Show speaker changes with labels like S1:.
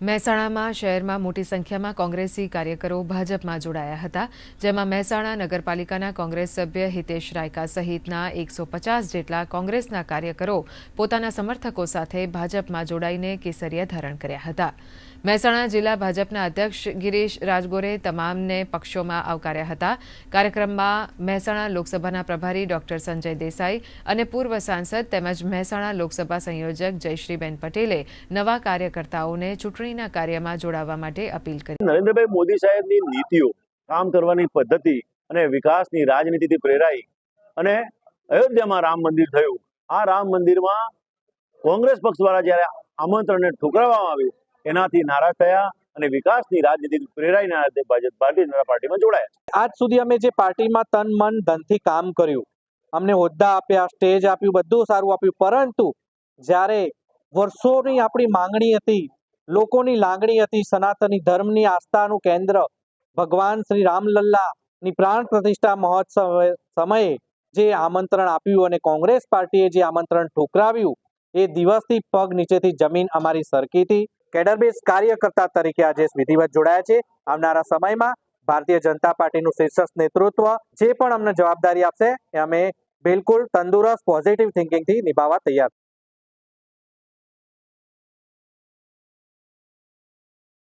S1: મહેસાણામાં શહેરમાં મોટી સંખ્યામાં કોંગ્રેસી કાર્યકરો ભાજપમાં જોડાયા હતા, જેમાં મહેસાણા નગરપાલિકાના કોંગ્રેસ સભ્ય હિતેશ રાયકા સહિતના એકસો પચાસ જેટલા કોંગ્રેસના કાર્યકરો પોતાના સમર્થકો સાથે ભાજપમાં જોડાઈને કેસરિયા ધારણ કર્યા હતા. મહેસાણા જિલ્લા ભાજપના અધ્યક્ષ ગિરીશ રાજગોરે તમામને પક્ષોમાં આવકાર્યા હતા. કાર્યક્રમમાં મહેસાણા લોકસભાના પ્રભારી ડોક્ટર સંજય દેસાઈ અને પૂર્વ સાંસદ તેમજ મહેસાણા લોકસભા સંયોજક જયશ્રીબેન પટેલે નવા કાર્યકર્તાઓને ચૂંટણીના કાર્યમાં જોડાવા માટે અપીલ કરી.
S2: નરેન્દ્રભાઈ મોદી સાહેબની નીતિઓ કામ કરવાની પદ્ધતિ અને વિકાસની રાજનીતિથી પ્રેરાઈ અને અયોધ્યામાં રામ મંદિર થયું. આ રામ મંદિરમાં કોંગ્રેસ પક્ષ દ્વારા જ્યારે આમંત્રણને ઠુકરાવવામાં આવ્યું એનાથી નારાજ થયા અને વિકાસની રાજનીતિ પ્રેરાઈને ભાજપ ભારતીય જનતા પાર્ટીમાં જોડાયા
S3: આજ સુધી અમે જે પાર્ટીમાં તન મન ધનથી કામ કર્યું અમને હોદ્દા આપ્યા સ્ટેજ આપ્યું બધું સારું આપ્યું પરંતુ જ્યારે વર્ષોની આપણી માંગણી હતી લોકોની લાગણી હતી સનાતની ધર્મની આસ્થાનું કેન્દ્ર. ભગવાન શ્રી રામલલ્લાની પ્રાણ પ્રતિષ્ઠા મહોત્સવ સમયે જે આમંત્રણ આપ્યું અને કોંગ્રેસ પાર્ટીએ જે આમંત્રણ ઠુકરાવ્યું, એ દિવસથી પગ નીચેથી જમીન અમારી સરકી હતી. કેડરબેઝ કાર્યકર્તા તરીકે આજે વિધિવત જોડાયા છે. આવનારા સમયમાં ભારતીય જનતા પાર્ટીનું શીર્ષક નેતૃત્વ જે પણ અમને જવાબદારી આપશે, એ અમે બિલકુલ તંદુરસ્ત પોઝિટિવ થિંકિંગથી નિભાવવા તૈયાર